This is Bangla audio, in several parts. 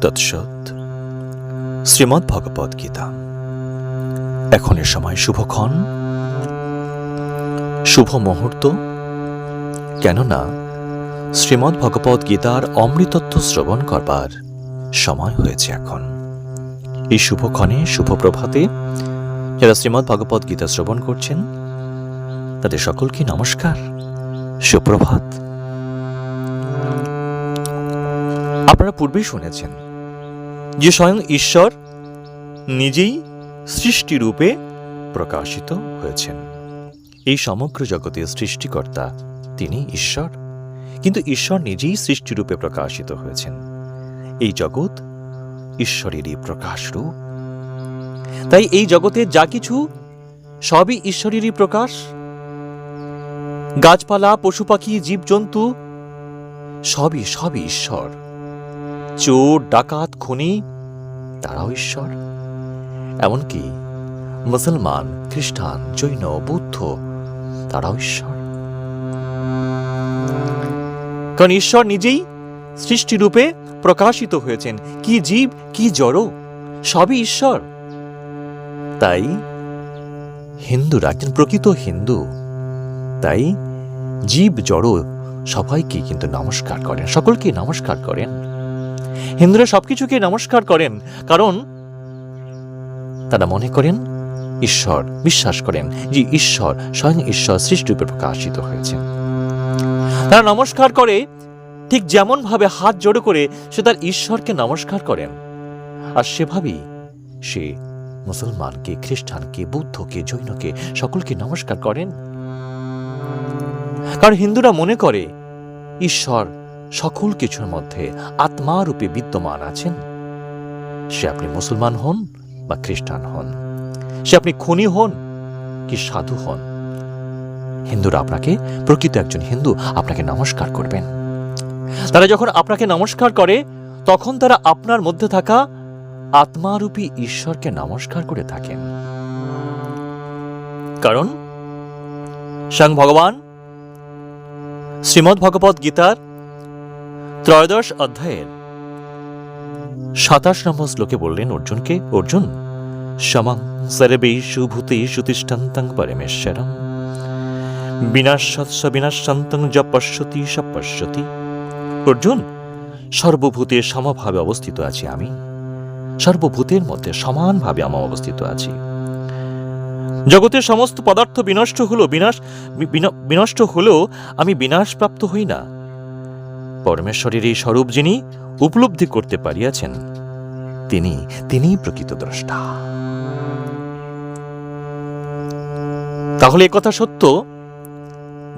তৎসৎ। শ্রীমদ্ ভগবদ গীতা। এখনের সময় শুভক্ষণ। শুভ মুহূর্ত। কেননা শ্রীমদ্ ভগবদ গীতার অমৃতত্ব শ্রবণ করবার সময় হয়েছে এখন। এই শুভক্ষণে, শুভ প্রভাতে যারা শ্রীমদ্ ভগবদ গীতা শ্রবণ করছেন, তাদের সকলকে নমস্কার। সুপ্রভাত। আপনারা পূর্বেই শুনেছেন যে স্বয়ং ঈশ্বর নিজেই সৃষ্টিরূপে প্রকাশিত হয়েছেন। এই সমগ্র জগতের সৃষ্টিকর্তা তিনি ঈশ্বর। কিন্তু ঈশ্বর নিজেই সৃষ্টিরূপে প্রকাশিত হয়েছেন। এই জগৎ ঈশ্বরেরই প্রকাশ রূপ তাই এই জগতে যা কিছু, সবই ঈশ্বরেরই প্রকাশ। গাছপালা, পশু পাখি, জীবজন্তু, সবই সবই ঈশ্বর। চোর, ডাকাত, খুনি, তারাও ঈশ্বর। এমনকি মুসলমান, খ্রিস্টান, জৈন, বৌদ্ধ, তারাও ঈশ্বর। কারণ ঈশ্বর নিজেই সৃষ্টিরূপে প্রকাশিত হয়েছেন। কি জীব, কি জড় সবই ঈশ্বর। তাই হিন্দুরা, একজন প্রকৃত হিন্দু, তাই জীব জড় সবাইকে কিন্তু নমস্কার করেন, সকলকে নমস্কার করেন। হিন্দুরা সবকিছুকে নমস্কার করেন, কারণ তারা মনে করেন ঈশ্বর, বিশ্বাস করেন যে ঈশ্বর স্বয়ং ঈশ্বর সৃষ্টিরূপে প্রকাশিত হয়েছেন তারা নমস্কার করে, ঠিক যেমন ভাবে হাত জোড়ো করে সে তার ঈশ্বরকে নমস্কার করেন। আর সেভাবেই সে মুসলমানকে, খ্রিস্টানকে, বৌদ্ধকে, জৈনকে, সকলকে নমস্কার করেন। কারণ হিন্দুরা মনে করে, ঈশ্বর সকল কিছুর মধ্যে আত্মারূপে বিদ্যমান আছেন। সে আপনি মুসলমান হন বা খ্রিস্টান হন। সে আপনি খুনি হন কি সাধু হন। হিন্দুরা আপনাকে, প্রকৃত একজন হিন্দু আপনাকে নমস্কার করবেন। তারা যখন আপনাকে নমস্কার করে, তখন তারা আপনার মধ্যে থাকা আত্মারূপী ঈশ্বরকে নমস্কার করে থাকেন। কারণ, স্বয়ং ভগবান, শ্রীমদ্ ভগবত গীতার ত্রয়োদশ অধ্যায়ের সাতাশ নম্বর শ্লোকে বললেন অর্জুনকে, অর্জুন, সমং সর্বেষু ভূতেষু তিষ্ঠান্তং পরমেশ্বরম। বিনাশান্তং অর্জুন, সর্বভূতে সমভাবে অবস্থিত আছি আমি। সর্বভূতের মধ্যে সমানভাবে আমি অবস্থিত আছি। জগতের সমস্ত পদার্থ বিনষ্ট হলো, বিনাশ বিন- বিনষ্ট হলেও আমি বিনাশপ্রাপ্ত হই না। পরমেশ্বরের এই স্বরূপ যিনি উপলব্ধি করতে পারিয়াছেন, তিনি, তিনিই প্রকৃত দ্রষ্টা। তাহলে কথা সত্য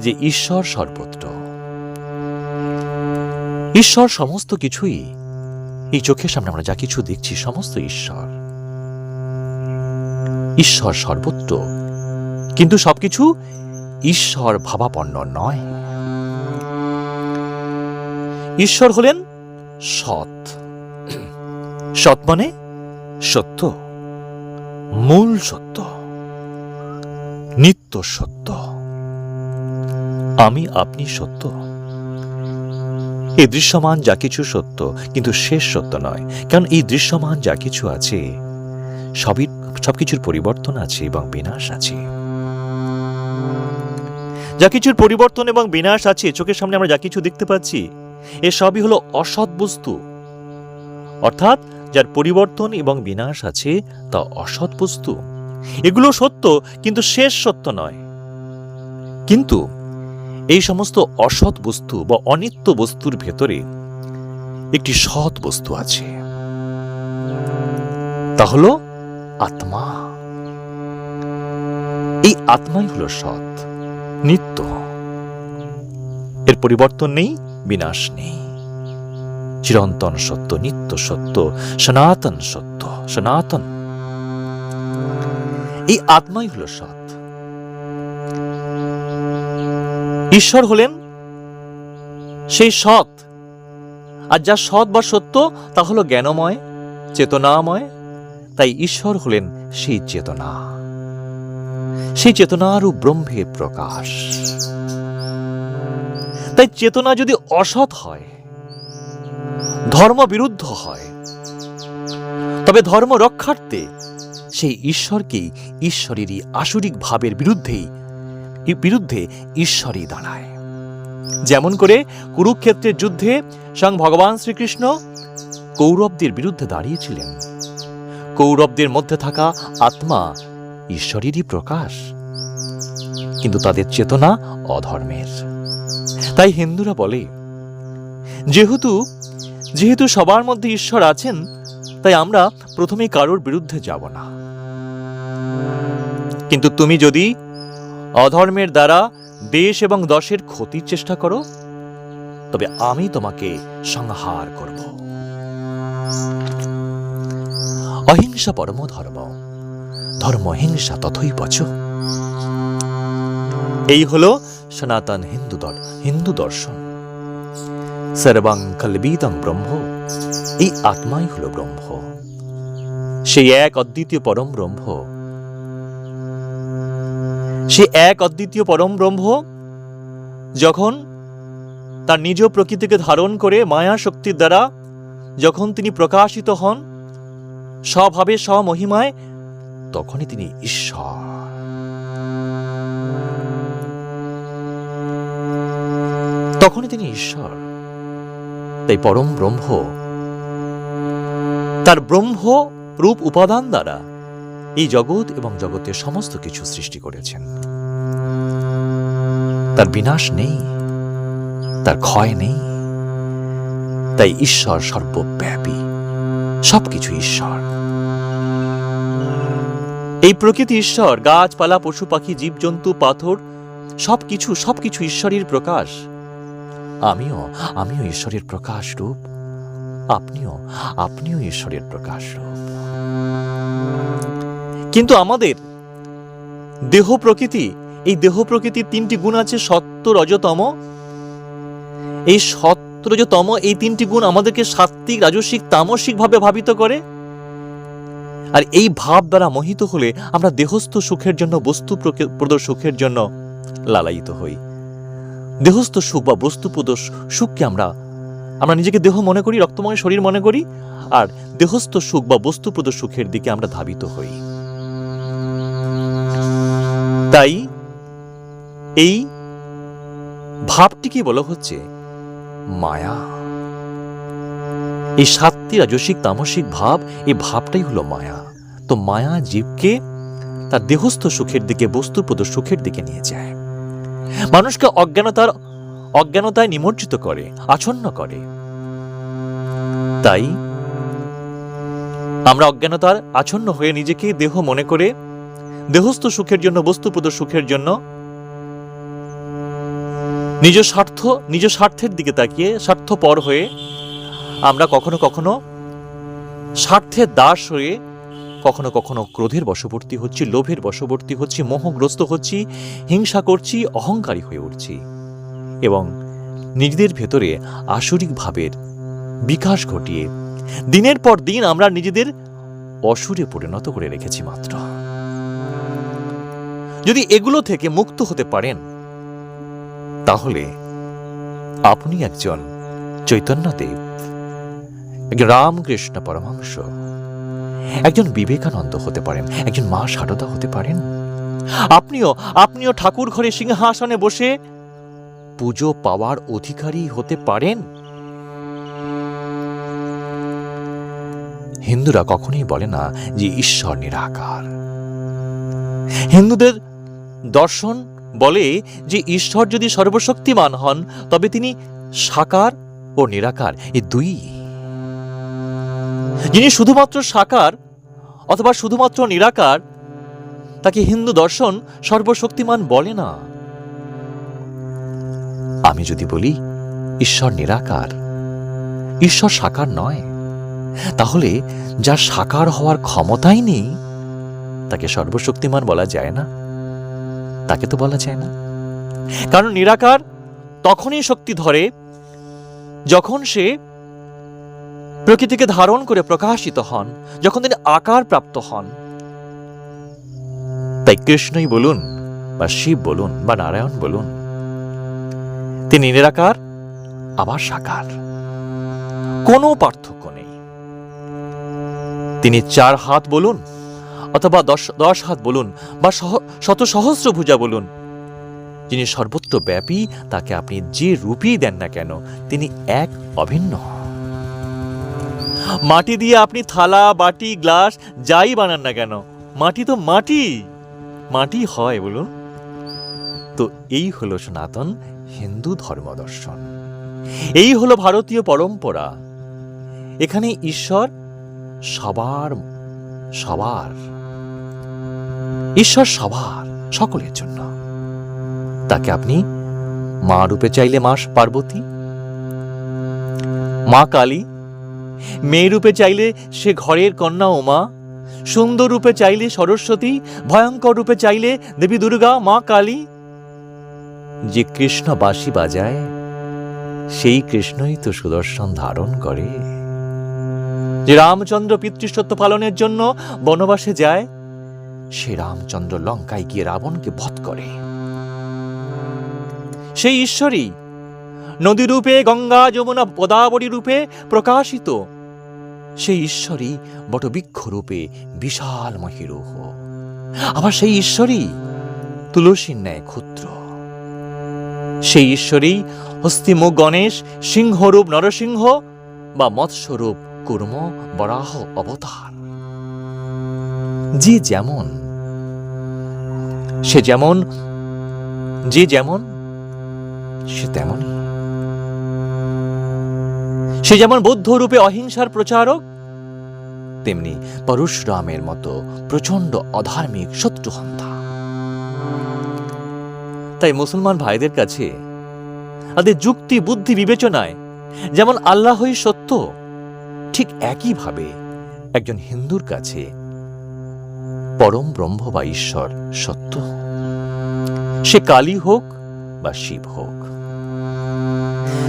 যে ঈশ্বর সর্বত্র। ঈশ্বর সমস্ত কিছুই। এই চোখের সামনে আমরা যা কিছু দেখছি, সমস্ত ঈশ্বর। ঈশ্বর সর্বত্র। কিন্তু সবকিছু ঈশ্বর ভাবাপন্ন নয়। ঈশ্বর হলেন সৎ। সৎ মানে সত্য। মূল সত্য। নিত্য সত্য। আমি আপনি সত্য। এই দৃশ্যমান যা কিছু সত্য, কিন্তু শেষ সত্য নয়। কারণ এই দৃশ্যমান যা কিছু আছে, সবই, সবকিছুর পরিবর্তন আছে এবং বিনাশ আছে। যা কিছুর পরিবর্তন এবং বিনাশ আছে, চোখের সামনে আমরা যা কিছু দেখতে পাচ্ছি এ সবই হলো অসৎ বস্তু। অর্থাৎ যার পরিবর্তন এবং বিনাশ আছে, তা অসৎ বস্তু। এগুলো সত্য, কিন্তু শেষ সত্য নয়। কিন্তু এই সমস্ত অসৎ বস্তু বা অনিত্য বস্তুর ভেতরে একটি সৎ বস্তু আছে। তা হলো আত্মা। এই আত্মাই হলো সৎ, নিত্য। এর পরিবর্তন নেই বিনাশ নেই। চিরন্তন সত্য, নিত্য সত্য, সনাতন সত্য, সনাতন। এই আত্মাই হলো সৎ। ঈশ্বর হলেন সেই সৎ। আর যা সৎ বা সত্য, তা হলো জ্ঞানময়, চেতনাময়। তাই ঈশ্বর হলেন সেই চেতনা। সেই চেতনারও ব্রহ্মের প্রকাশ। তাই চেতনা যদি অসৎ হয়, ধর্ম বিরুদ্ধ হয়, তবে ধর্ম রক্ষার্থে সেই ঈশ্বরকেই ঈশ্বরেরই আসরিক ভাবের বিরুদ্ধেই বিরুদ্ধে ঈশ্বরই দাঁড়ায়। যেমন করে কুরুক্ষেত্রের যুদ্ধে স্বয়ং ভগবান শ্রীকৃষ্ণ কৌরবদের বিরুদ্ধে দাঁড়িয়েছিলেন। কৌরবদের মধ্যে থাকা আত্মা ঈশ্বরেরই প্রকাশ, কিন্তু তাদের চেতনা অধর্মের। তাই হিন্দুরা বলে, যেহেতু যেহেতু সবার মধ্যে ঈশ্বর আছেন, তাই আমরা প্রথমে কারোর বিরুদ্ধে যাব না। কিন্তু তুমি যদি অধর্মের দ্বারা দেশ এবং দশের ক্ষতির চেষ্টা করো, তবে আমি তোমাকে সংহার করব। অহিংসা পরম ধর্ম ধর্ম হিংসা তথই পচ এই হলো সনাতন হিন্দু হিন্দু দর্শন। সর্বাং কলবিদং ব্রহ্ম, এই আত্মাই হলো ব্রহ্ম। সেই এক অদ্বিতীয় পরম ব্রহ্ম। সে এক অদ্বিতীয় পরম ব্রহ্ম যখন তার নিজ প্রকৃতিকে ধারণ করে মায়া শক্তির দ্বারা যখন তিনি প্রকাশিত হন, স্বভাবে স্বমহিমায়, তখনই তিনি ঈশ্বর। তখনই তিনি ঈশ্বর। তাই পরম ব্রহ্ম তার ব্রহ্ম রূপ উপাদান দ্বারা এই জগৎ এবং জগতের সমস্ত কিছু সৃষ্টি করেছেন। তার বিনাশ নেই, তার ক্ষয় নেই, তাই ঈশ্বর সর্বব্যাপী, সবকিছু ঈশ্বর। এই প্রকৃতি ঈশ্বর, গাছপালা, পশু পাখি, জীবজন্তু, পাথর, সবকিছু সবকিছু ঈশ্বরের প্রকাশ। আমিও আমিও ঈশ্বরের প্রকাশ রূপ। আপনিও আপনিও ঈশ্বরের প্রকাশ রূপ। কিন্তু আমাদের দেহ প্রকৃতি, এই দেহ প্রকৃতির তিনটি গুণ আছে সত্য রজতম এই সত্য রজতম এই তিনটি গুণ আমাদেরকে সাত্ত্বিক, রাজস্বিক তামসিক ভাবে ভাবিত করে। আর এই ভাব দ্বারা মোহিত হলে আমরা দেহস্থ সুখের জন্য, বস্তু প্রদ সুখের জন্য লালায়িত হই। দেহস্থ সুখ বা বস্তুপ্রদ সুখকে আমরা আমরা নিজেকে দেহ মনে করি, রক্তময় শরীর মনে করি, আর দেহস্থ সুখ বা বস্তুপ্রদ সুখের দিকে আমরা ধাবিত হই। তাই এই ভাবটিকে বলা হচ্ছে মায়া। এই সাতটি রাজসিক, তামসিক ভাব, এই ভাবটাই হলো মায়া। তো মায়া জীবকে তার দেহস্থ সুখের দিকে বস্তুপ্রদ সুখের দিকে নিয়ে যায়। মানুষকে অজ্ঞানতার অজ্ঞানতায় নিমজ্জিত করে, আচ্ছন্ন করে। তাই আমরা অজ্ঞানতার আচ্ছন্ন হয়ে নিজেকে দেহ মনে করে, দেহস্থ সুখের জন্য, বস্তুপ্রদ সুখের জন্য নিজ স্বার্থ, নিজ স্বার্থের দিকে তাকিয়ে, স্বার্থপর হয়ে আমরা কখনো কখনো স্বার্থের দাস হয়ে কখনো কখনো ক্রোধের বশবর্তী হচ্ছি, লোভের বশবর্তী হচ্ছি, মোহগ্রস্ত হচ্ছি, হিংসা করছি, অহংকারী হয়ে উঠছি। এবং নিজেদের ভেতরে আসরিক ভাবের বিকাশ ঘটিয়ে দিনের পর দিন আমরা নিজেদের অসুরে পরিণত করে রেখেছি মাত্র। যদি এগুলো থেকে মুক্ত হতে পারেন, তাহলে আপনি একজন চৈতন্যদেব, রামকৃষ্ণ পরমাংশ একজন বিবেকানন্দ হতে পারেন, একজন মা সারদা হতে পারেন। আপনিও আপনিও ঠাকুর ঘরে সিংহাসনে বসে পুজো পাওয়ার অধিকারী হতে পারেন। হিন্দুরা কখনোই বলে না যে ঈশ্বর নিরাকার। হিন্দুদের দর্শন বলে যে ঈশ্বর যদি সর্বশক্তিমান হন, তবে তিনি সাকার ও নিরাকার। এই দুই যিনি শুধুমাত্র সাকার অথবা শুধুমাত্র নিরাকার, তাকে হিন্দু দর্শন সর্বশক্তিমান বলে না। আমি যদি বলি, ঈশ্বর নিরাকার, ঈশ্বর সাকার নয়, তাহলে যার সাকার হওয়ার ক্ষমতাই নেই, তাকে সর্বশক্তিমান বলা যায় না। তাকে তো বলা যায় না। কারণ নিরাকার তখনই শক্তি ধরে যখন সে প্রকৃতিকে ধারণ করে প্রকাশিত হন, যখন তিনি আকার প্রাপ্ত হন। তাই কৃষ্ণই বলুন, বা শিব বলুন, বা নারায়ণ বলুন, তিনি নিরাকার, আবার সাকার। কোনো পার্থক্য নেই। তিনি চার হাত বলুন, অথবা দশ দশ হাত বলুন, বা শত সহস্র ভুজা বলুন, যিনি সর্বত্র ব্যাপী তাকে আপনি যে রূপই দেন না কেন, তিনি এক অভিন্ন। মাটি দিয়ে আপনি থালা, বাটি, গ্লাস, যাই বানান না কেন, মাটি তো মাটি। মাটি হয় বলুন। তো এই হলো সনাতন হিন্দু ধর্মদর্শন এই হলো ভারতীয় পরম্পরা। এখানে ঈশ্বর সবার সবার। ঈশ্বর সবার, সকলের জন্য। তাকে আপনি মা রূপে চাইলে মা পার্বতী, মা কালী মেয়ে রূপে চাইলে সে ঘরের কন্যা উমা সুন্দর রূপে চাইলে সরস্বতী, ভয়ঙ্কর রূপে চাইলে দেবী দুর্গা, মা কালী। যে কৃষ্ণ বাঁশি বাজায়, সেই কৃষ্ণই তো সুদর্শন ধারণ করে। যে রামচন্দ্র পিতৃসত্য পালনের জন্য বনবাসে যায়, সে রামচন্দ্র লঙ্কায় গিয়ে রাবণকে বধ করে। সেই ঈশ্বরই নদী রূপে গঙ্গা, যমুনা, গোদাবরী রূপে প্রকাশিত সেই ঈশ্বরই বটবৃক্ষ রূপে বিশাল মহিরুহ। আবার সেই ঈশ্বরই তুলসীর ন্যায় ক্ষুদ্র। সেই ঈশ্বরই হস্তিমুখ গণেশ, সিংহরূপ নরসিংহ বা মৎস্যরূপ কুর্ম বরাহ অবতার। যে যেমন, সে যেমন, যে যেমন, সে তেমনই। সে যেমন বৌদ্ধ রূপে অহিংসার প্রচারক, তেমনি পরশুরামের মতো প্রচণ্ড অধার্মিক শত্রুহন্তা তাই মুসলমান ভাইদের কাছে তাদের যুক্তি, বুদ্ধি, বিবেচনায় যেমন আল্লাহই সত্য, ঠিক একইভাবে একজন হিন্দুর কাছে পরম ব্রহ্ম বা ঈশ্বর সত্য। সে কালী হোক বা শিব হোক,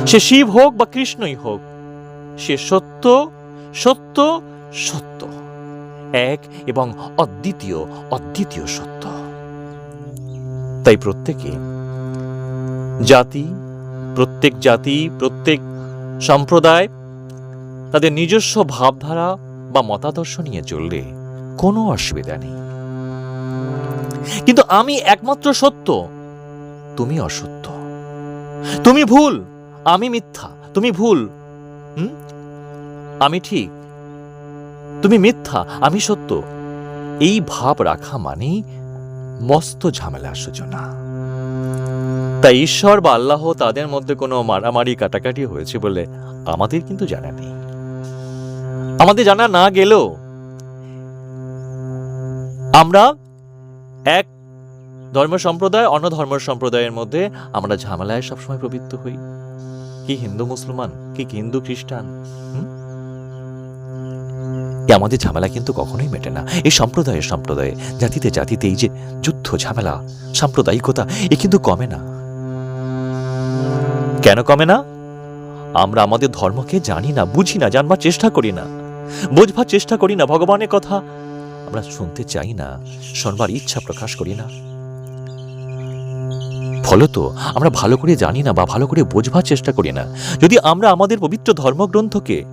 সে শিব হোক বা কৃষ্ণই হোক সে সত্য সত্য সত্য। এক এবং অদ্বিতীয় অদ্বিতীয় সত্য। তাই প্রত্যেকে জাতি, প্রত্যেক জাতি, প্রত্যেক সম্প্রদায় তাদের নিজস্ব ভাবধারা বা মতাদর্শ নিয়ে চললে কোনো অসুবিধা নেই। কিন্তু আমি একমাত্র সত্য, তুমি অসত্য। তুমি ভুল, আমি মিথ্যা, তুমি ভুল, হুম? আমি ঠিক। তুমি মিথ্যা, আমি সত্য। এই ভাব রাখা মানেই মস্ত ঝামেলার সূচনা তাই ঈশ্বর বা আল্লাহ তাদের মধ্যে কোনো মারামারি, কাটাকাটি হয়েছে বলে আমাদের কিন্তু জানা নেই। আমাদের জানা না গেলেও আমরা এক ধর্ম সম্প্রদায়, অন্য ধর্ম সম্প্রদায়ের মধ্যে আমরা ঝামেলায় সবসময় প্রবৃত্ত হই। কি হিন্দু মুসলমান, কি হিন্দু খ্রিস্টান, হুম? এ আমাদের ঝামেলা কিন্তু কখনোই মেটে না। এই সম্প্রদায়ে সম্প্রদায়ে, জাতিতে জাতিতে এই যে যুদ্ধ, ঝামেলা, সাম্প্রদায়িকতা, এ কিন্তু কমে না। কেন কমে না? আমরা আমাদের ধর্মকে জানি না, বুঝি না, জানবার চেষ্টা করি না। বোঝবার চেষ্টা করি না ভগবানের কথা। আমরা শুনতে চাই না, শোনবার ইচ্ছা প্রকাশ করি না। ফলত আমরা ভালো করে জানি না বা ভালো করে বোঝবার চেষ্টা করি না। যদি আমরা আমাদের পবিত্র ধর্মগ্রন্থকে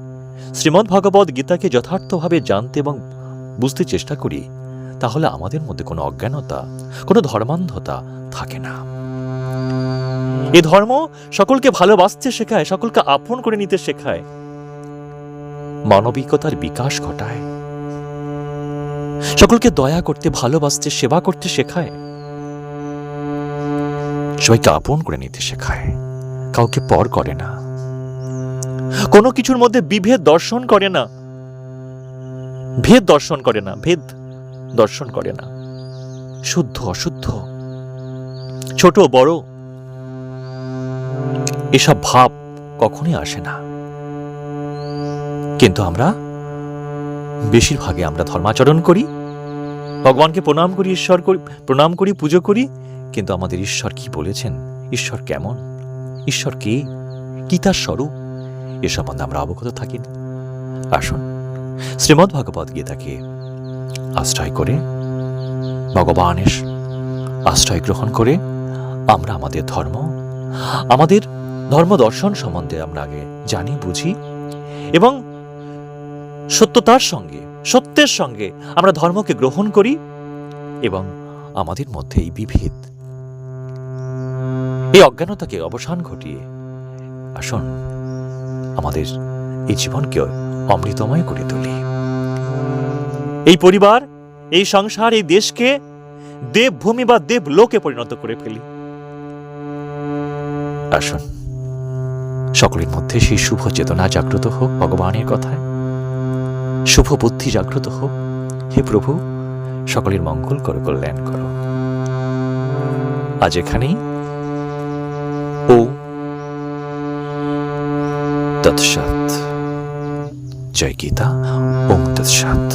শ্রীমদ্ ভগবদ গীতাকে যথার্থভাবে জানতে এবং বুঝতে চেষ্টা করি, তাহলে আমাদের মধ্যে কোনো অজ্ঞানতা, কোনো ধর্মান্ধতা থাকে না। এ ধর্ম সকলকে ভালোবাসতে শেখায়, সকলকে আপন করে নিতে শেখায়। মানবিকতার বিকাশ ঘটায়। সকলকে দয়া করতে, ভালোবাসতে, সেবা করতে শেখায়। সবাইকে আপন করে নিতে শেখায়। কাউকে পর করে না। কোনো কিছুর মধ্যে বিভেদ দর্শন করে না। ভেদ দর্শন করে না, ভেদ দর্শন করে না। শুদ্ধ, অশুদ্ধ। ছোট, বড়। এসব ভাব কখনই আসে না। কিন্তু আমরা, বেশিরভাগে আমরা ধর্মাচরণ করি। ভগবানকে প্রণাম করি, ঈশ্বর করি, প্রণাম করি, পুজো করি। কিন্তু আমাদের ঈশ্বর কি বলেছেন? ঈশ্বর কেমন? ঈশ্বর কে? কি তার স্বরূপ? এ সম্বন্ধে আমরা অবগত থাকি না। আসুন, শ্রীমদ্ ভগবদ গীতাকে আশ্রয় করে, ভগবানের আশ্রয় গ্রহণ করে আমরা আমাদের ধর্ম আমাদের ধর্ম দর্শন সম্বন্ধে আমরা আগে জানি, বুঝি এবং সত্যতার সঙ্গে, সত্যের সঙ্গে আমরা ধর্মকে গ্রহণ করি এবং আমাদের মধ্যে এই বিভেদ, এই অজ্ঞানতাকে অবসান ঘটিয়ে, আসুন আমাদের এই জীবনকে অমৃতময় করে তুলি। এই পরিবার এই সংসার এই দেশকে দেবভূমি বা দেবলোকে পরিণত করে ফেলি। আসুন সকলের মধ্যে সেই শুভ চেতনা জাগ্রত হোক ভগবানের কথায়। শুভ বুদ্ধি জাগ্রত হোক। হে প্রভু সকলের মঙ্গল করো কল্যাণ করো। আজ এখানেই ও তৎসৎ জয় গীতা ওম তৎসৎ